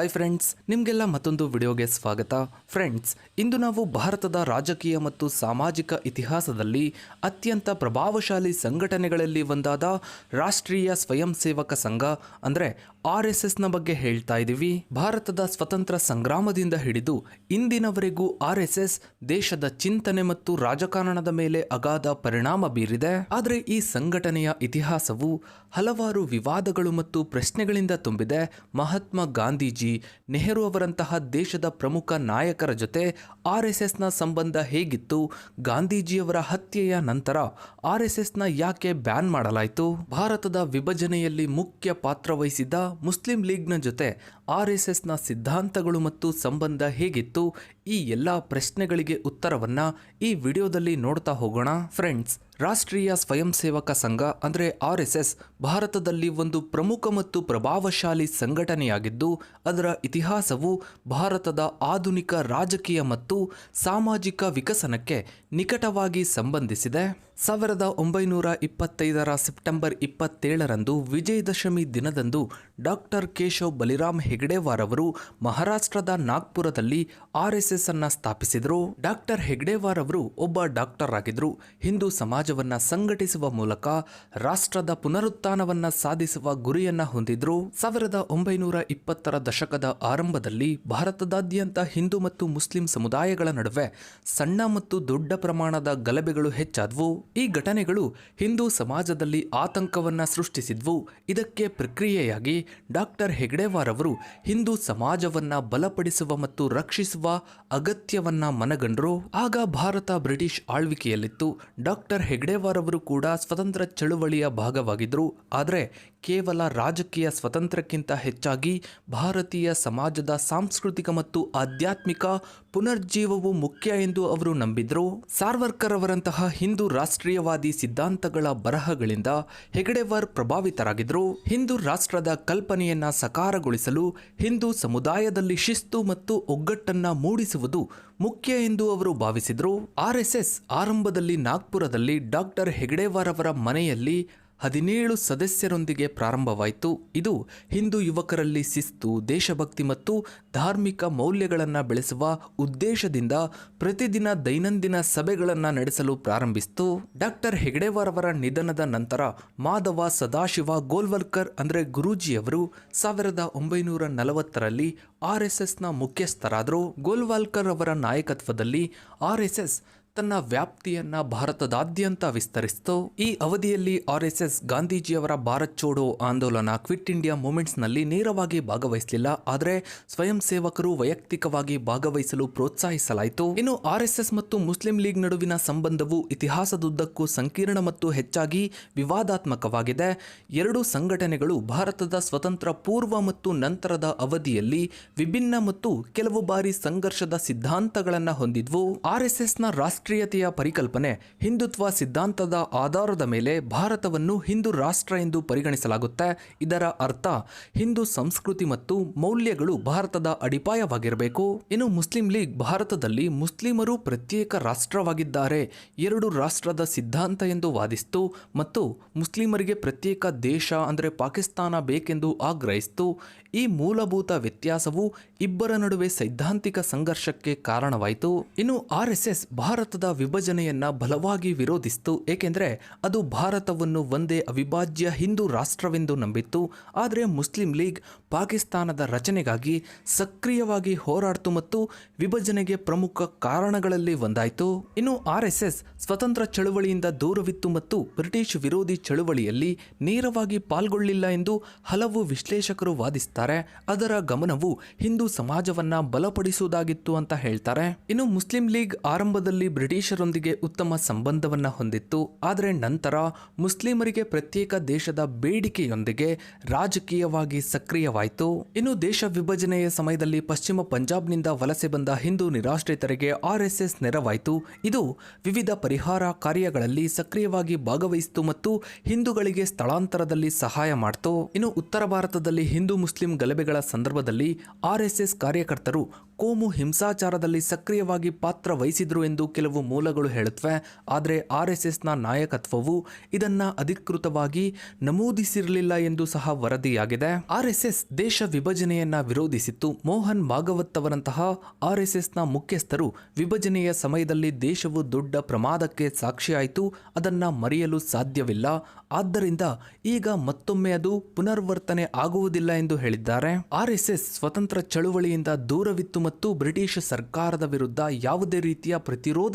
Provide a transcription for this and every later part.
Hi friends ನಿಮಗೆಲ್ಲ ಮತ್ತೊಂದು ವಿಡಿಯೋಗೆ ಸ್ವಾಗತ. ಫ್ರೆಂಡ್ಸ್ ಇಂದು ನಾವು ಭಾರತದ ರಾಜಕೀಯ ಮತ್ತು ಸಾಮಾಜಿಕ ಇತಿಹಾಸದಲ್ಲಿ ಅತ್ಯಂತ ಪ್ರಭಾವಶಾಲಿ ಸಂಘಟನೆಗಳಲ್ಲಿ ಒಂದಾದ ರಾಷ್ಟ್ರೀಯ ಸ್ವಯಂ ಸೇವಕ ಸಂಘ, ಅಂದರೆ ಆರ್ ಎಸ್ ಎಸ್ನ ಬಗ್ಗೆ ಹೇಳ್ತಾ ಇದ್ದೀವಿ ಭಾರತದ ಸ್ವತಂತ್ರ ಸಂಗ್ರಾಮದಿಂದ ಹಿಡಿದು ಇಂದಿನವರೆಗೂ ಆರ್ ಎಸ್ ಎಸ್ ದೇಶದ ಚಿಂತನೆ ಮತ್ತು ರಾಜಕಾರಣದ ಮೇಲೆ ಅಗಾಧ ಪರಿಣಾಮ ಬೀರಿದೆ. ಆದರೆ ಈ ಸಂಘಟನೆಯ ಇತಿಹಾಸವು ಹಲವಾರು ವಿವಾದಗಳು ಮತ್ತು ಪ್ರಶ್ನೆಗಳಿಂದ ತುಂಬಿದೆ. ಮಹಾತ್ಮ ಗಾಂಧೀಜಿ, ನೆಹರು ಅವರಂತಹ ದೇಶದ ಪ್ರಮುಖ ನಾಯಕರ ಜೊತೆ ಆರ್ ಎಸ್ ಎಸ್ನ ಸಂಬಂಧ ಹೇಗಿತ್ತು? ಗಾಂಧೀಜಿಯವರ ಹತ್ಯೆಯ ನಂತರ ಆರ್ ಎಸ್ ಎಸ್ನ ಯಾಕೆ ಬ್ಯಾನ್ ಮಾಡಲಾಯಿತು? ಭಾರತದ ವಿಭಜನೆಯಲ್ಲಿ ಮುಖ್ಯ ಪಾತ್ರ ವಹಿಸಿದ್ದ ಮುಸ್ಲಿಂ ಲೀಗ್ನ ಜೊತೆ ಆರ್ ಎಸ್ ಎಸ್ನ ಸಿದ್ಧಾಂತಗಳು ಮತ್ತು ಸಂಬಂಧ ಹೇಗಿತ್ತು? ಈ ಎಲ್ಲ ಪ್ರಶ್ನೆಗಳಿಗೆ ಉತ್ತರವನ್ನು ಈ ವಿಡಿಯೋದಲ್ಲಿ ನೋಡ್ತಾ ಹೋಗೋಣ. ಫ್ರೆಂಡ್ಸ್ ರಾಷ್ಟ್ರೀಯ ಸ್ವಯಂ ಸೇವಕ ಸಂಘ, ಅಂದರೆ ಆರ್ ಎಸ್ ಎಸ್, ಭಾರತದಲ್ಲಿ ಒಂದು ಪ್ರಮುಖ ಮತ್ತು ಪ್ರಭಾವಶಾಲಿ ಸಂಘಟನೆಯಾಗಿದ್ದು, ಅದರ ಇತಿಹಾಸವು ಭಾರತದ ಆಧುನಿಕ ರಾಜಕೀಯ ಮತ್ತು ಸಾಮಾಜಿಕ ವಿಕಸನಕ್ಕೆ ನಿಕಟವಾಗಿ ಸಂಬಂಧಿಸಿದೆ. ಸಾವಿರದ ಒಂಬೈನೂರ ಇಪ್ಪತ್ತೈದರ ಸೆಪ್ಟೆಂಬರ್ ಇಪ್ಪತ್ತೇಳರಂದು ವಿಜಯದಶಮಿ ದಿನದಂದು ಡಾಕ್ಟರ್ ಕೇಶವ್ ಬಲಿರಾಮ್ ಹೆಗ್ಡೆವಾರ್ ಅವರು ಮಹಾರಾಷ್ಟ್ರದ ನಾಗ್ಪುರದಲ್ಲಿ ಆರ್ ಎಸ್ ಎಸ್ ಅನ್ನ ಸ್ಥಾಪಿಸಿದರು. ಡಾಕ್ಟರ್ ಹೆಗ್ಡೆವಾರ್ ಅವರು ಒಬ್ಬ ಡಾಕ್ಟರ್ ಆಗಿದ್ರು. ಹಿಂದೂ ಸಮಾಜವನ್ನ ಸಂಘಟಿಸುವ ಮೂಲಕ ರಾಷ್ಟ್ರದ ಪುನರುತ್ಥಾನವನ್ನು ಸಾಧಿಸುವ ಗುರಿಯನ್ನ ಹೊಂದಿದ್ರು ಸಾವಿರದ ಒಂಬೈನೂರ ಇಪ್ಪತ್ತರ ದಶಕದ ಆರಂಭದಲ್ಲಿ ಭಾರತದಾದ್ಯಂತ ಹಿಂದೂ ಮತ್ತು ಮುಸ್ಲಿಂ ಸಮುದಾಯಗಳ ನಡುವೆ ಸಣ್ಣ ಮತ್ತು ದೊಡ್ಡ ಪ್ರಮಾಣದ ಗಲಭೆಗಳು ಹೆಚ್ಚಾದವು. ಈ ಘಟನೆಗಳು ಹಿಂದೂ ಸಮಾಜದಲ್ಲಿ ಆತಂಕವನ್ನ ಸೃಷ್ಟಿಸಿದ್ವು. ಇದಕ್ಕೆ ಪ್ರಕ್ರಿಯೆಯಾಗಿ ಡಾಕ್ಟರ್ ಹೆಗ್ಡೆವಾರ್ ಅವರು ಹಿಂದೂ ಸಮಾಜವನ್ನ ಬಲಪಡಿಸುವ ಮತ್ತು ರಕ್ಷಿಸುವ ಅಗತ್ಯವನ್ನ ಮನಗಂಡ್ರು. ಆಗ ಭಾರತ ಬ್ರಿಟಿಷ್ ಆಳ್ವಿಕೆಯಲ್ಲಿತ್ತು. ಡಾಕ್ಟರ್ ಹೆಗ್ಡೆವಾರ್ ಅವರು ಕೂಡ ಸ್ವತಂತ್ರ ಚಳುವಳಿಯ ಭಾಗವಾಗಿದ್ದರು. ಆದರೆ ಕೇವಲ ರಾಜಕೀಯ ಸ್ವತಂತ್ರಕ್ಕಿಂತ ಹೆಚ್ಚಾಗಿ ಭಾರತೀಯ ಸಮಾಜದ ಸಾಂಸ್ಕೃತಿಕ ಮತ್ತು ಆಧ್ಯಾತ್ಮಿಕ ಪುನರ್ಜೀವವು ಮುಖ್ಯ ಎಂದು ಅವರು ನಂಬಿದ್ರು. ಸಾರ್ವರ್ಕರ್ ಅವರಂತಹ ಹಿಂದೂ ರಾಷ್ಟ್ರೀಯವಾದಿ ಸಿದ್ಧಾಂತಗಳ ಬರಹಗಳಿಂದ ಹೆಗಡೆವರ್ ಪ್ರಭಾವಿತರಾಗಿದ್ರು. ಹಿಂದೂ ರಾಷ್ಟ್ರದ ಕಲ್ಪನೆಯನ್ನ ಸಕಾರಗೊಳಿಸಲು ಹಿಂದೂ ಸಮುದಾಯದಲ್ಲಿ ಶಿಸ್ತು ಮತ್ತು ಒಗ್ಗಟ್ಟನ್ನ ಮೂಡಿಸುವುದು ಮುಖ್ಯ ಎಂದು ಅವರು ಭಾವಿಸಿದ್ರು. ಆರ್ಎಸ್ಎಸ್ ಎಸ್ ಎಸ್ ಆರಂಭದಲ್ಲಿ ನಾಗ್ಪುರದಲ್ಲಿ ಡಾಕ್ಟರ್ ಹೆಗಡೆವಾರ್ ಅವರ ಮನೆಯಲ್ಲಿ ಹದಿನೇಳು ಸದಸ್ಯರೊಂದಿಗೆ ಪ್ರಾರಂಭವಾಯಿತು. ಇದು ಹಿಂದೂ ಯುವಕರಲ್ಲಿ ಶಿಸ್ತು, ದೇಶಭಕ್ತಿ ಮತ್ತು ಧಾರ್ಮಿಕ ಮೌಲ್ಯಗಳನ್ನು ಬೆಳೆಸುವ ಉದ್ದೇಶದಿಂದ ಪ್ರತಿದಿನ ದೈನಂದಿನ ಸಭೆಗಳನ್ನು ನಡೆಸಲು ಪ್ರಾರಂಭಿಸಿತು. ಡಾಕ್ಟರ್ ಹೆಗಡೆವಾರ್ ಅವರ ನಿಧನದ ನಂತರ ಮಾಧವ ಸದಾಶಿವ ಗೋಲ್ವಲ್ಕರ್ ಅಂದರೆ ಗುರೂಜಿಯವರು ಸಾವಿರದ ಒಂಬೈನೂರ ನಲವತ್ತರಲ್ಲಿ ಆರ್ ಎಸ್ ಎಸ್ನ ಮುಖ್ಯಸ್ಥರಾದರು. ಗೋಲ್ವಾಲ್ಕರ್ ಅವರ ನಾಯಕತ್ವದಲ್ಲಿ ಆರ್ ಎಸ್ ಎಸ್ ತನ್ನ ವ್ಯಾಪ್ತಿಯನ್ನ ಭಾರತದಾದ್ಯಂತ ವಿಸ್ತರಿಸಿತು. ಈ ಅವಧಿಯಲ್ಲಿ ಆರ್ ಎಸ್ ಎಸ್ ಗಾಂಧೀಜಿಯವರ ಭಾರತ್ ಚೋಡೋ ಆಂದೋಲನ ಕ್ವಿಟ್ ಇಂಡಿಯಾ ಮೂಮೆಂಟ್ಸ್ನಲ್ಲಿ ನೇರವಾಗಿ ಭಾಗವಹಿಸಲಿಲ್ಲ. ಆದರೆ ಸ್ವಯಂ ಸೇವಕರು ವೈಯಕ್ತಿಕವಾಗಿ ಭಾಗವಹಿಸಲು ಪ್ರೋತ್ಸಾಹಿಸಲಾಯಿತು. ಇನ್ನು ಆರ್ ಎಸ್ ಎಸ್ ಮತ್ತು ಮುಸ್ಲಿಂ ಲೀಗ್ ನಡುವಿನ ಸಂಬಂಧವು ಇತಿಹಾಸದುದ್ದಕ್ಕೂ ಸಂಕೀರ್ಣ ಮತ್ತು ಹೆಚ್ಚಾಗಿ ವಿವಾದಾತ್ಮಕವಾಗಿದೆ. ಎರಡೂ ಸಂಘಟನೆಗಳು ಭಾರತದ ಸ್ವತಂತ್ರ ಪೂರ್ವ ಮತ್ತು ನಂತರದ ಅವಧಿಯಲ್ಲಿ ವಿಭಿನ್ನ ಮತ್ತು ಕೆಲವು ಬಾರಿ ಸಂಘರ್ಷದ ಸಿದ್ಧಾಂತಗಳನ್ನು ಹೊಂದಿದ್ವು. ಆರ್ ಎಸ್ ಎಸ್ನ ರಾಷ್ಟ್ರೀಯತೆಯ ಪರಿಕಲ್ಪನೆ ಹಿಂದುತ್ವ ಸಿದ್ಧಾಂತದ ಆಧಾರದ ಮೇಲೆ ಭಾರತವನ್ನು ಹಿಂದೂ ರಾಷ್ಟ್ರ ಎಂದು ಪರಿಗಣಿಸಲಾಗುತ್ತೆ. ಇದರ ಅರ್ಥ, ಹಿಂದೂ ಸಂಸ್ಕೃತಿ ಮತ್ತು ಮೌಲ್ಯಗಳು ಭಾರತದ ಅಡಿಪಾಯವಾಗಿರಬೇಕು. ಇನ್ನು ಮುಸ್ಲಿಂ ಲೀಗ್ ಭಾರತದಲ್ಲಿ ಮುಸ್ಲಿಮರು ಪ್ರತ್ಯೇಕ ರಾಷ್ಟ್ರವಾಗಿದ್ದಾರೆ. ಎರಡು ರಾಷ್ಟ್ರದ ಸಿದ್ಧಾಂತ ಎಂದು ವಾದಿಸಿತು ಮತ್ತು ಮುಸ್ಲಿಮರಿಗೆ ಪ್ರತ್ಯೇಕ ದೇಶ ಅಂದರೆ ಪಾಕಿಸ್ತಾನ ಬೇಕೆಂದು ಆಗ್ರಹಿಸಿತು. ಈ ಮೂಲಭೂತ ವ್ಯತ್ಯಾಸವು ಇಬ್ಬರ ನಡುವೆ ಸೈದ್ಧಾಂತಿಕ ಸಂಘರ್ಷಕ್ಕೆ ಕಾರಣವಾಯಿತು. ಇನ್ನು ಆರ್ ಎಸ್ ಎಸ್ ಭಾರತದ ವಿಭಜನೆಯನ್ನ ಬಲವಾಗಿ ವಿರೋಧಿಸಿತು, ಏಕೆಂದರೆ ಅದು ಭಾರತವನ್ನು ಒಂದೇ ಅವಿಭಾಜ್ಯ ಹಿಂದೂ ರಾಷ್ಟ್ರವೆಂದು ನಂಬಿತ್ತು. ಆದರೆ ಮುಸ್ಲಿಂ ಲೀಗ್ ಪಾಕಿಸ್ತಾನದ ರಚನೆಗಾಗಿ ಸಕ್ರಿಯವಾಗಿ ಹೋರಾಡಿತು ಮತ್ತು ವಿಭಜನೆಗೆ ಪ್ರಮುಖ ಕಾರಣಗಳಲ್ಲಿ ಒಂದಾಯಿತು. ಇನ್ನು ಆರ್ ಎಸ್ ಎಸ್ ಸ್ವತಂತ್ರ ಚಳುವಳಿಯಿಂದ ದೂರವಿತ್ತು ಮತ್ತು ಬ್ರಿಟಿಷ್ ವಿರೋಧಿ ಚಳುವಳಿಯಲ್ಲಿ ನೇರವಾಗಿ ಪಾಲ್ಗೊಳ್ಳಿಲ್ಲ ಎಂದು ಹಲವು ವಿಶ್ಲೇಷಕರು ವಾದಿಸುತ್ತಾರೆ ಅದರ ಗಮನವು ಹಿಂದೂ ಸಮಾಜವನ್ನ ಬಲಪಡಿಸುವುದಾಗಿತ್ತು ಅಂತ ಹೇಳ್ತಾರೆ. ಇನ್ನು ಮುಸ್ಲಿಂ ಲೀಗ್ ಆರಂಭದಲ್ಲಿ ಬ್ರಿಟಿಷರೊಂದಿಗೆ ಉತ್ತಮ ಸಂಬಂಧವನ್ನು ಹೊಂದಿತ್ತು. ಆದರೆ ನಂತರ ಮುಸ್ಲಿಮರಿಗೆ ಪ್ರತ್ಯೇಕ ದೇಶದ ಬೇಡಿಕೆಯೊಂದಿಗೆ ರಾಜಕೀಯವಾಗಿ ಸಕ್ರಿಯವಾಯಿತು. ಇನ್ನು ದೇಶ ವಿಭಜನೆಯ ಸಮಯದಲ್ಲಿ ಪಶ್ಚಿಮ ಪಂಜಾಬ್ನಿಂದ ವಲಸೆ ಬಂದ ಹಿಂದೂ ನಿರಾಶ್ರಿತರಿಗೆ ಆರ್ಎಸ್ಎಸ್ ಎಸ್ ಎಸ್ ನೆರವಾಯಿತು. ಇದು ವಿವಿಧ ಪರಿಹಾರ ಕಾರ್ಯಗಳಲ್ಲಿ ಸಕ್ರಿಯವಾಗಿ ಭಾಗವಹಿಸಿತು ಮತ್ತು ಹಿಂದೂಗಳಿಗೆ ಸ್ಥಳಾಂತರದಲ್ಲಿ ಸಹಾಯ ಮಾಡಿತು. ಇನ್ನು ಉತ್ತರ ಭಾರತದಲ್ಲಿ ಹಿಂದೂ ಮುಸ್ಲಿಂ ಗಲಭೆಗಳ ಸಂದರ್ಭದಲ್ಲಿ ಆರ್ಎಸ್ಎಸ್ ಎಸ್ ಎಸ್ ಕಾರ್ಯಕರ್ತರು ಕೋಮು ಹಿಂಸಾಚಾರದಲ್ಲಿ ಸಕ್ರಿಯವಾಗಿ ಪಾತ್ರ ವಹಿಸಿದ್ರು ಎಂದು ಕೆಲವು ಕೆಲವು ಮೂಲಗಳು ಹೇಳುತ್ತವೆ ಆದರೆ ಆರ್ ಎಸ್ ಎಸ್ನ ನಾಯಕತ್ವವು ಇದನ್ನು ಅಧಿಕೃತವಾಗಿ ನಮೂದಿಸಿರಲಿಲ್ಲ ಎಂದು ಸಹ ವರದಿಯಾಗಿದೆ. ಆರ್ ಎಸ್ ಎಸ್ ದೇಶ ವಿಭಜನೆಯನ್ನ ವಿರೋಧಿಸಿತ್ತು. ಮೋಹನ್ ಭಾಗವತ್ ಅವರಂತಹ ಆರ್ ಎಸ್ ಎಸ್ನ ಮುಖ್ಯಸ್ಥರು ವಿಭಜನೆಯ ಸಮಯದಲ್ಲಿ ದೇಶವು ದೊಡ್ಡ ಪ್ರಮಾದಕ್ಕೆ ಸಾಕ್ಷಿಯಾಯಿತು. ಅದನ್ನ ಮರೆಯಲು ಸಾಧ್ಯವಿಲ್ಲ. ಆದ್ದರಿಂದ ಈಗ ಮತ್ತೊಮ್ಮೆ ಅದು ಪುನರ್ವರ್ತನೆ ಆಗುವುದಿಲ್ಲ ಎಂದು ಹೇಳಿದ್ದಾರೆ. ಆರ್ ಎಸ್ ಎಸ್ ಸ್ವತಂತ್ರ ಚಳುವಳಿಯಿಂದ ದೂರವಿತ್ತು ಮತ್ತು ಬ್ರಿಟಿಷ್ ಸರ್ಕಾರದ ವಿರುದ್ಧ ಯಾವುದೇ ರೀತಿಯ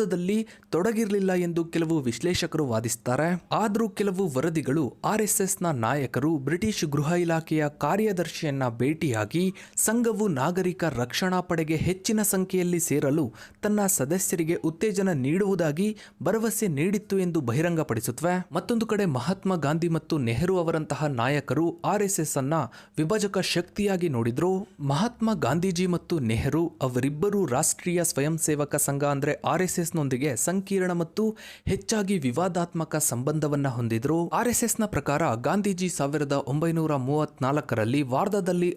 ಪ್ರತಿರೋಧದಲ್ಲಿ ತೊಡಗಿರಲಿಲ್ಲ ಎಂದು ಕೆಲವು ವಿಶ್ಲೇಷಕರು ವಾದಿಸುತ್ತಾರೆ ಆದರೂ ಕೆಲವು ವರದಿಗಳು ಆರ್ಎಸ್ಎಸ್ನ ಎಸ್ ಎಸ್ನ ನಾಯಕರು ಬ್ರಿಟಿಷ್ ಗೃಹ ಇಲಾಖೆಯ ಕಾರ್ಯದರ್ಶಿಯನ್ನ ಭೇಟಿಯಾಗಿ ಸಂಘವು ನಾಗರಿಕ ರಕ್ಷಣಾ ಪಡೆಗೆ ಹೆಚ್ಚಿನ ಸಂಖ್ಯೆಯಲ್ಲಿ ಸೇರಲು ತನ್ನ ಸದಸ್ಯರಿಗೆ ಉತ್ತೇಜನ ನೀಡುವುದಾಗಿ ಭರವಸೆ ನೀಡಿತ್ತು ಎಂದು ಬಹಿರಂಗಪಡಿಸುತ್ತವೆ ಮತ್ತೊಂದು ಕಡೆ ಮಹಾತ್ಮ ಗಾಂಧಿ ಮತ್ತು ನೆಹರು ಅವರಂತಹ ನಾಯಕರು ಆರ್ಎಸ್ಎಸ್ ಎಸ್ ಎಸ್ ಅನ್ನ ವಿಭಜಕ ಶಕ್ತಿಯಾಗಿ ನೋಡಿದ್ರು. ಮಹಾತ್ಮ ಗಾಂಧೀಜಿ ಮತ್ತು ನೆಹರು ಅವರಿಬ್ಬರು ರಾಷ್ಟ್ರೀಯ ಸ್ವಯಂ ಸೇವಕ ಸಂಘ ಅಂದ್ರೆ ಆರ್ಎಸ್ಎಸ್ ಎಸ್ ಎಸ್ ನೊಂದಿಗೆ ಸಂಕೀರ್ಣ ಮತ್ತು ಹೆಚ್ಚಾಗಿ ವಿವಾದಾತ್ಮಕ ಸಂಬಂಧವನ್ನ ಹೊಂದಿದ್ರು. ಆರ್ನ ಪ್ರಕಾರ ಗಾಂಧೀಜಿ ಸಾವಿರದ ಒಂಬೈನೂರ ಮೂವತ್ನಾಲ್ಕರಲ್ಲಿ ವಾರ್ಧಾದಲ್ಲಿ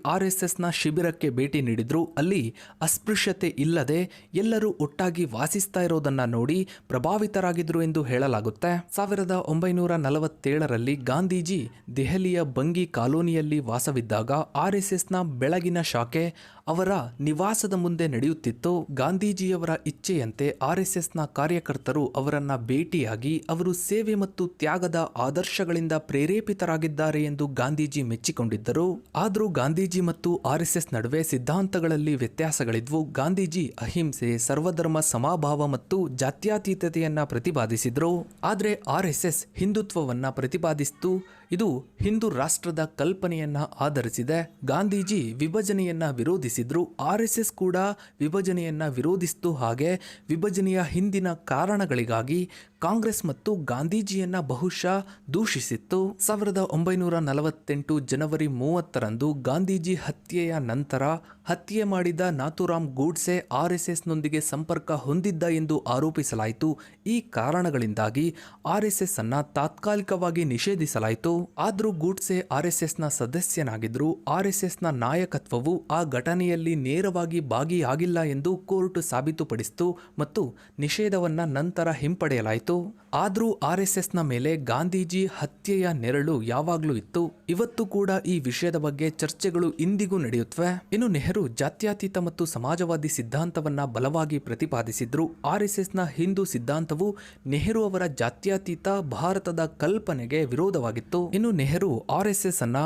ನ ಶಿಬಿರಕ್ಕೆ ಭೇಟಿ ನೀಡಿದ್ರು. ಅಲ್ಲಿ ಅಸ್ಪೃಶ್ಯತೆ ಇಲ್ಲದೆ ಎಲ್ಲರೂ ಒಟ್ಟಾಗಿ ವಾಸಿಸ್ತಾ ಇರೋದನ್ನ ನೋಡಿ ಪ್ರಭಾವಿತರಾಗಿದ್ರು ಎಂದು ಹೇಳಲಾಗುತ್ತೆ. ಸಾವಿರದ ಒಂಬೈನೂರ ನಲವತ್ತೇಳರಲ್ಲಿ ಗಾಂಧೀಜಿ ದೆಹಲಿಯ ಬಂಗಿ ಕಾಲೋನಿಯಲ್ಲಿ ವಾಸವಿದ್ದಾಗ ಆರ್ನ ಬೆಳಗಿನ ಶಾಖೆ ಅವರ ನಿವಾಸದ ಮುಂದೆ ನಡೆಯುತ್ತಿತ್ತು. ಗಾಂಧೀಜಿಯವರ ಇಚ್ಛೆಯಂತೆ ಆರ್ ಎಸ್ನ ಕಾರ್ಯಕರ್ತರು ಅವರನ್ನ ಭೇಟಿಯಾಗಿ ಅವರು ಸೇವೆ ಮತ್ತು ತ್ಯಾಗದ ಆದರ್ಶಗಳಿಂದ ಪ್ರೇರೇಪಿತರಾಗಿದ್ದಾರೆ ಎಂದು ಗಾಂಧೀಜಿ ಮೆಚ್ಚಿಕೊಂಡಿದ್ದರು. ಆದರೂ ಗಾಂಧೀಜಿ ಮತ್ತು ಆರ್ಎಸ್ಎಸ್ ಎಸ್ ಎಸ್ ನಡುವೆ ಸಿದ್ಧಾಂತಗಳಲ್ಲಿ ವ್ಯತ್ಯಾಸಗಳಿದ್ವು. ಗಾಂಧೀಜಿ ಅಹಿಂಸೆ, ಸರ್ವಧರ್ಮ ಸಮಭಾವ ಮತ್ತು ಜಾತ್ಯಾತೀತತೆಯನ್ನು ಪ್ರತಿಪಾದಿಸಿದ್ರು. ಆದರೆ ಆರ್ಎಸ್ಎಸ್ ಎಸ್ ಎಸ್ ಹಿಂದುತ್ವವನ್ನ ಪ್ರತಿಪಾದಿಸಿತು. ಇದು ಹಿಂದೂ ರಾಷ್ಟ್ರದ ಕಲ್ಪನೆಯನ್ನ ಆಧರಿಸಿದೆ. ಗಾಂಧೀಜಿ ವಿಭಜನೆಯನ್ನ ವಿರೋಧಿಸಿದ್ರು. ಆರ್ ಎಸ್ ಎಸ್ ಕೂಡ ವಿಭಜನೆಯನ್ನ ವಿರೋಧಿಸಿತು ಹಾಗೆ ವಿಭಜನೆಯ ಹಿಂದಿನ ಕಾರಣಗಳಿಗಾಗಿ ಕಾಂಗ್ರೆಸ್ ಮತ್ತು ಗಾಂಧೀಜಿಯನ್ನ ಬಹುಶಃ ದೂಷಿಸಿತ್ತು. ಸಾವಿರದ ಒಂಬೈನೂರ ನಲವತ್ತೆಂಟು ಜನವರಿ ಮೂವತ್ತರಂದು ಗಾಂಧೀಜಿ ಹತ್ಯೆಯ ನಂತರ ಹತ್ಯೆ ಮಾಡಿದ ನಾಥುರಾಮ್ ಗೂಡ್ಸೆ ಆರ್ ಎಸ್ ಎಸ್ನೊಂದಿಗೆ ಸಂಪರ್ಕ ಹೊಂದಿದ್ದ ಎಂದು ಆರೋಪಿಸಲಾಯಿತು. ಈ ಕಾರಣಗಳಿಂದಾಗಿ ಆರ್ಎಸ್ಎಸ್ ಎಸ್ ಎಸ್ ಅನ್ನ ತಾತ್ಕಾಲಿಕವಾಗಿ ನಿಷೇಧಿಸಲಾಯಿತು. ಆದರೂ ಗೂಡ್ಸೆ ಆರ್ ಎಸ್ ಎಸ್ನ ಸದಸ್ಯನಾಗಿದ್ರು ಆರ್ ಎಸ್ ಎಸ್ನ ನಾಯಕತ್ವವು ಆ ಘಟನೆಯಲ್ಲಿ ನೇರವಾಗಿ ಭಾಗಿಯಾಗಿಲ್ಲ ಎಂದು ಕೋರ್ಟ್ ಸಾಬೀತುಪಡಿಸಿತು ಮತ್ತು ನಿಷೇಧವನ್ನ ನಂತರ ಹಿಂಪಡೆಯಲಾಯಿತು. ಆದರೂ ಆರ್ ಎಸ್ ಎಸ್ನ ಮೇಲೆ ಗಾಂಧೀಜಿ ಹತ್ಯೆಯ ನೆರಳು ಯಾವಾಗಲೂ ಇತ್ತು. ಇವತ್ತು ಕೂಡ ಈ ವಿಷಯದ ಬಗ್ಗೆ ಚರ್ಚೆಗಳು ಇಂದಿಗೂ ನಡೆಯುತ್ತವೆ ಇನ್ನು ನೆಹರು ಜಾತ್ಯತೀತ ಮತ್ತು ಸಮಾಜವಾದಿ ಸಿದ್ಧಾಂತವನ್ನ ಬಲವಾಗಿ ಪ್ರತಿಪಾದಿಸಿದ್ರು. ಆರ್ ಎಸ್ ಎಸ್ನ ಹಿಂದೂ ಸಿದ್ಧಾಂತವು ನೆಹರು ಅವರ ಜಾತ್ಯತೀತ ಭಾರತದ ಕಲ್ಪನೆಗೆ ವಿರೋಧವಾಗಿತ್ತು. ಇನ್ನು ನೆಹರು ಆರ್ ಎಸ್ ಎಸ್ ಅನ್ನ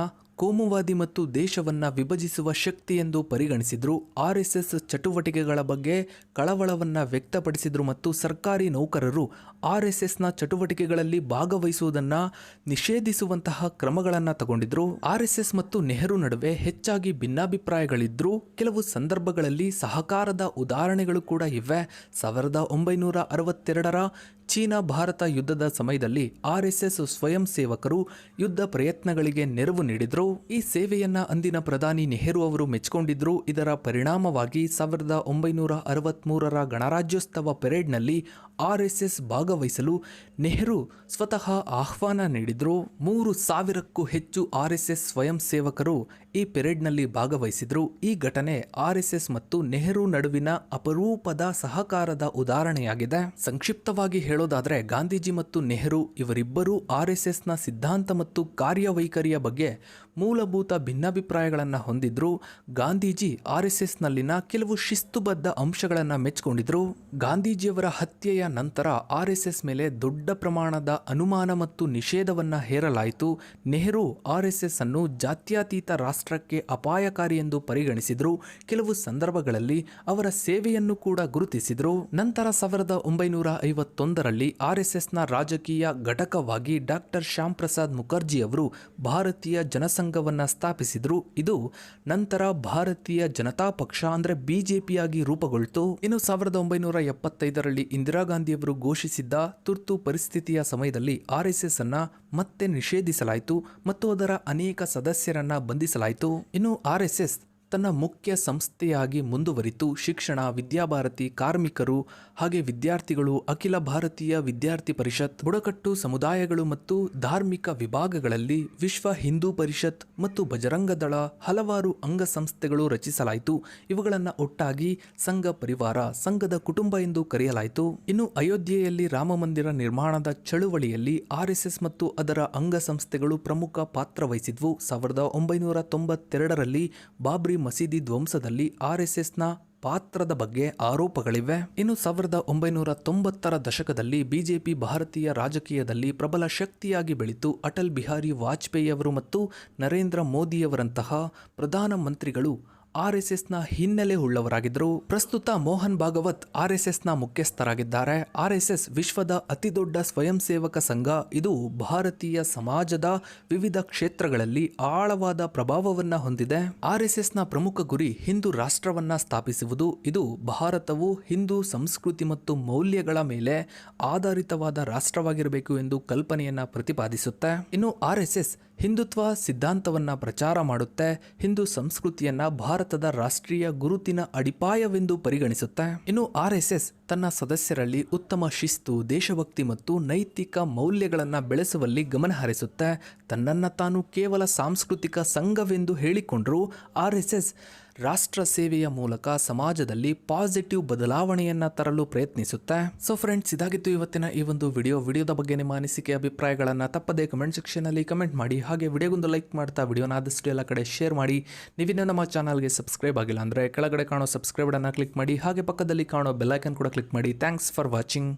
ಕೋಮುವಾದಿ ಮತ್ತು ದೇಶವನ್ನ ವಿಭಜಿಸುವ ಶಕ್ತಿ ಎಂದು ಪರಿಗಣಿಸಿದ್ರು. ಆರ್ ಎಸ್ ಎಸ್ ಚಟುವಟಿಕೆಗಳ ಬಗ್ಗೆ ಕಳವಳವನ್ನ ವ್ಯಕ್ತಪಡಿಸಿದ್ರು ಮತ್ತು ಸರ್ಕಾರಿ ನೌಕರರು ಆರ್ ಎಸ್ ಎಸ್ನ ಚಟುವಟಿಕೆಗಳಲ್ಲಿ ಭಾಗವಹಿಸುವುದನ್ನ ನಿಷೇಧಿಸುವಂತಹ ಕ್ರಮಗಳನ್ನು ತಗೊಂಡಿದ್ರು. ಆರ್ ಎಸ್ ಎಸ್ ಮತ್ತು ನೆಹರು ನಡುವೆ ಹೆಚ್ಚಾಗಿ ಭಿನ್ನಾಭಿಪ್ರಾಯಗಳಿದ್ರು. ಕೆಲವು ಸಂದರ್ಭಗಳಲ್ಲಿ ಸಹಕಾರದ ಉದಾಹರಣೆಗಳು ಕೂಡ ಇವೆ. ಸಾವಿರದ ಒಂಬೈನೂರ ಅರವತ್ತೆರಡರ ಚೀನಾ ಭಾರತ ಯುದ್ಧದ ಸಮಯದಲ್ಲಿ ಆರ್ ಎಸ್ ಎಸ್ ಸ್ವಯಂ ಸೇವಕರು ಯುದ್ಧ ಪ್ರಯತ್ನಗಳಿಗೆ ನೆರವು ನೀಡಿದ್ರು. ಈ ಸೇವೆಯನ್ನ ಅಂದಿನ ಪ್ರಧಾನಿ ನೆಹರು ಅವರು ಮೆಚ್ಚಿಕೊಂಡಿದ್ರು ಇದರ ಪರಿಣಾಮವಾಗಿ ಸಾವಿರದ ಒಂಬೈನೂರ ಅರವತ್ಮೂರರ ಗಣರಾಜ್ಯೋತ್ಸವ ಪೆರೇಡ್ನಲ್ಲಿ ಆರ್ ಎಸ್ ಎಸ್ ಭಾಗವಹಿಸಲು ನೆಹರು ಸ್ವತಃ ಆಹ್ವಾನ ನೀಡಿದ್ರು. ಮೂರು ಸಾವಿರಕ್ಕೂ ಹೆಚ್ಚು ಆರ್ ಎಸ್ ಎಸ್ ಸ್ವಯಂ ಸೇವಕರು ಈ ಪೆರೇಡ್ನಲ್ಲಿ ಭಾಗವಹಿಸಿದ್ರು. ಈ ಘಟನೆ ಆರ್ ಎಸ್ ಎಸ್ ಮತ್ತು ನೆಹರು ನಡುವಿನ ಅಪರೂಪದ ಸಹಕಾರದ ಉದಾಹರಣೆಯಾಗಿದೆ. ಸಂಕ್ಷಿಪ್ತವಾಗಿ ಹೇಳೋದಾದ್ರೆ, ಗಾಂಧೀಜಿ ಮತ್ತು ನೆಹರು ಇವರಿಬ್ಬರೂ ಆರ್ ಎಸ್ ಎಸ್ನ ಸಿದ್ಧಾಂತ ಮತ್ತು ಕಾರ್ಯವೈಖರಿಯ ಬಗ್ಗೆ ಮೂಲಭೂತ ಭಿನ್ನಾಭಿಪ್ರಾಯಗಳನ್ನು ಹೊಂದಿದ್ರು ಗಾಂಧೀಜಿ ಆರ್ ಎಸ್ ಕೆಲವು ಶಿಸ್ತುಬದ್ಧ ಅಂಶಗಳನ್ನು ಮೆಚ್ಚಿಕೊಂಡಿದ್ರು ಗಾಂಧೀಜಿಯವರ ಹತ್ಯೆಯ ನಂತರ ಆರ್ ಎಸ್ ಎಸ್ ಮೇಲೆ ದೊಡ್ಡ ಪ್ರಮಾಣದ ಅನುಮಾನ ಮತ್ತು ನಿಷೇಧವನ್ನು ಹೇರಲಾಯಿತು. ನೆಹರು ಆರ್ ಎಸ್ ಎಸ್ ಅನ್ನು ಜಾತ್ಯತೀತ ರಾಷ್ಟ್ರಕ್ಕೆ ಅಪಾಯಕಾರಿ ಎಂದು ಪರಿಗಣಿಸಿದ್ರು. ಕೆಲವು ಸಂದರ್ಭಗಳಲ್ಲಿ ಅವರ ಸೇವೆಯನ್ನು ಕೂಡ ಗುರುತಿಸಿದ್ರು. ನಂತರ ಸಾವಿರದ ಒಂಬೈನೂರ ಐವತ್ತೊಂದರಲ್ಲಿ ಆರ್ ಎಸ್ ಎಸ್ನ ರಾಜಕೀಯ ಘಟಕವಾಗಿ ಡಾಕ್ಟರ್ ಶ್ಯಾಮ್ ಪ್ರಸಾದ್ ಮುಖರ್ಜಿ ಅವರು ಭಾರತೀಯ ಜನಸಂಘವನ್ನ ಸ್ಥಾಪಿಸಿದ್ರು ಇದು ನಂತರ ಭಾರತೀಯ ಜನತಾ ಪಕ್ಷ ಅಂದ್ರೆ ಬಿಜೆಪಿಯಾಗಿ ರೂಪುಗೊಳ್ತು. ಇನ್ನು ಸಾವಿರದ ಒಂಬೈನೂರ ಎಪ್ಪತ್ತೈದರಲ್ಲಿ ಇಂದಿರಾ ಗಾಂಧಿಯವರು ಘೋಷಿಸಿದ್ದ ತುರ್ತು ಪರಿಸ್ಥಿತಿಯ ಸಮಯದಲ್ಲಿ ಆರ್ ಎಸ್ ಎಸ್ ಅನ್ನ ಮತ್ತೆ ನಿಷೇಧಿಸಲಾಯಿತು ಮತ್ತು ಅದರ ಅನೇಕ ಸದಸ್ಯರನ್ನ ಬಂಧಿಸಲಾಯಿತು. ಇನ್ನು ಆರ್ ಎಸ್ ಎಸ್ ತನ್ನ ಮುಖ್ಯ ಸಂಸ್ಥೆಯಾಗಿ ಮುಂದುವರಿತು. ಶಿಕ್ಷಣ, ವಿದ್ಯಾಭಾರತಿ ಕಾರ್ಮಿಕರು ಹಾಗೆ ವಿದ್ಯಾರ್ಥಿಗಳು ಅಖಿಲ ಭಾರತೀಯ ವಿದ್ಯಾರ್ಥಿ ಪರಿಷತ್, ಬುಡಕಟ್ಟು ಸಮುದಾಯಗಳು ಮತ್ತು ಧಾರ್ಮಿಕ ವಿಭಾಗಗಳಲ್ಲಿ ವಿಶ್ವ ಹಿಂದೂ ಪರಿಷತ್ ಮತ್ತು ಬಜರಂಗ ದಳ ಹಲವಾರು ಅಂಗಸಂಸ್ಥೆಗಳು ರಚಿಸಲಾಯಿತು. ಇವುಗಳನ್ನು ಒಟ್ಟಾಗಿ ಸಂಘ ಪರಿವಾರ, ಸಂಘದ ಕುಟುಂಬ ಎಂದು ಕರೆಯಲಾಯಿತು. ಇನ್ನು ಅಯೋಧ್ಯೆಯಲ್ಲಿ ರಾಮ ಮಂದಿರ ನಿರ್ಮಾಣದ ಚಳುವಳಿಯಲ್ಲಿ ಆರ್ಎಸ್ಎಸ್ ಮತ್ತು ಅದರ ಅಂಗಸಂಸ್ಥೆಗಳು ಪ್ರಮುಖ ಪಾತ್ರ ವಹಿಸಿದ್ವು. ಸಾವಿರದ ಒಂಬೈನೂರ ತೊಂಬತ್ತೆರಡರಲ್ಲಿ ಬಾಬ್ರಿ ಮಸೀದಿ ಧ್ವಂಸದಲ್ಲಿ ಆರ್ಎಸ್ಎಸ್ನ ಪಾತ್ರದ ಬಗ್ಗೆ ಆರೋಪಗಳಿವೆ. ಇನ್ನು ಸಾವಿರದ ಒಂಬೈನೂರ ತೊಂಬತ್ತರ ದಶಕದಲ್ಲಿ ಬಿಜೆಪಿ ಭಾರತೀಯ ರಾಜಕೀಯದಲ್ಲಿ ಪ್ರಬಲ ಶಕ್ತಿಯಾಗಿ ಬೆಳೀತು. ಅಟಲ್ ಬಿಹಾರಿ ವಾಜಪೇಯಿ ಅವರು ಮತ್ತು ನರೇಂದ್ರ ಮೋದಿಯವರಂತಹ ಪ್ರಧಾನ ಮಂತ್ರಿಗಳು ಆರ್ಎಸ್ಎಸ್ನ ಹಿನ್ನೆಲೆ ಉಳ್ಳವರಾಗಿದ್ದರು. ಪ್ರಸ್ತುತ ಮೋಹನ್ ಭಾಗವತ್ ಆರ್ಎಸ್ಎಸ್ನ ಮುಖ್ಯಸ್ಥರಾಗಿದ್ದಾರೆ. ಆರ್ಎಸ್ಎಸ್ ವಿಶ್ವದ ಅತಿದೊಡ್ಡ ಸ್ವಯಂ ಸೇವಕ ಸಂಘ. ಇದು ಭಾರತೀಯ ಸಮಾಜದ ವಿವಿಧ ಕ್ಷೇತ್ರಗಳಲ್ಲಿ ಆಳವಾದ ಪ್ರಭಾವವನ್ನು ಹೊಂದಿದೆ. ಆರ್ಎಸ್ಎಸ್ನ ಪ್ರಮುಖ ಗುರಿ ಹಿಂದೂ ರಾಷ್ಟ್ರವನ್ನ ಸ್ಥಾಪಿಸುವುದು. ಇದು ಭಾರತವು ಹಿಂದೂ ಸಂಸ್ಕೃತಿ ಮತ್ತು ಮೌಲ್ಯಗಳ ಮೇಲೆ ಆಧಾರಿತವಾದ ರಾಷ್ಟ್ರವಾಗಿರಬೇಕು ಎಂದು ಕಲ್ಪನೆಯನ್ನ ಪ್ರತಿಪಾದಿಸುತ್ತೆ. ಇನ್ನು ಆರ್ಎಸ್ಎಸ್ ಹಿಂದುತ್ವ ಸಿದ್ಧಾಂತವನ್ನ ಪ್ರಚಾರ ಮಾಡುತ್ತೆ, ಹಿಂದೂ ಸಂಸ್ಕೃತಿಯನ್ನ ಭಾರತದ ರಾಷ್ಟ್ರೀಯ ಗುರುತಿನ ಅಡಿಪಾಯವೆಂದು ಪರಿಗಣಿಸುತ್ತೆ. ಇನ್ನು ಆರ್ಎಸ್ಎಸ್ ತನ್ನ ಸದಸ್ಯರಲ್ಲಿ ಉತ್ತಮ ಶಿಸ್ತು, ದೇಶಭಕ್ತಿ ಮತ್ತು ನೈತಿಕ ಮೌಲ್ಯಗಳನ್ನು ಬೆಳೆಸುವಲ್ಲಿ ಗಮನ ಹರಿಸುತ್ತೆ. ತನ್ನನ್ನು ತಾನು ಕೇವಲ ಸಾಂಸ್ಕೃತಿಕ ಸಂಘವೆಂದು ಹೇಳಿಕೊಂಡರೂ ಆರ್ಎಸ್ಎಸ್ ರಾಷ್ಟ್ರ ಸೇವೆಯ ಮೂಲಕ ಸಮಾಜದಲ್ಲಿ ಪಾಸಿಟಿವ್ ಬದಲಾವಣೆಯನ್ನ ತರಲು ಪ್ರಯತ್ನಿಸುತ್ತೆ. ಸೊ ಫ್ರೆಂಡ್ಸ್ ಇದಾಗಿತ್ತು ಇವತ್ತಿನ ಈ ಒಂದು ವಿಡಿಯೋ ವಿಡಿಯೋದ ಬಗ್ಗೆ ನಿಮ್ಮ ಅನಿಸಿಕೆ, ಅಭಿಪ್ರಾಯಗಳನ್ನು ತಪ್ಪದೇ ಕಮೆಂಟ್ ಸೆಕ್ಷನಲ್ಲಿ ಕಮೆಂಟ್ ಮಾಡಿ. ಹಾಗೆ ವಿಡಿಯೋಗೊಂದು ಲೈಕ್ ಮಾಡ್ತಾ ವಿಡಿಯೋನ ಆದಷ್ಟು ಎಲ್ಲ ಕಡೆ ಶೇರ್ ಮಾಡಿ. ನೀವಿನ್ನೂ ನಮ್ಮ ಚಾನಲ್ಗೆ ಸಬ್ಸ್ಕ್ರೈಬ್ ಆಗಿಲ್ಲ ಅಂದರೆ ಕೆಳಗಡೆ ಕಾಣೋ ಸಬ್ಸ್ಕ್ರೈಬ್ ಅನ್ನ ಕ್ಲಿಕ್ ಮಾಡಿ. ಹಾಗೆ ಪಕ್ಕದಲ್ಲಿ ಕಾಣೋ ಬೆಲ್ಲೈಕನ್ ಕೂಡ ಕ್ಲಿಕ್ ಮಾಡಿ. Thanks for watching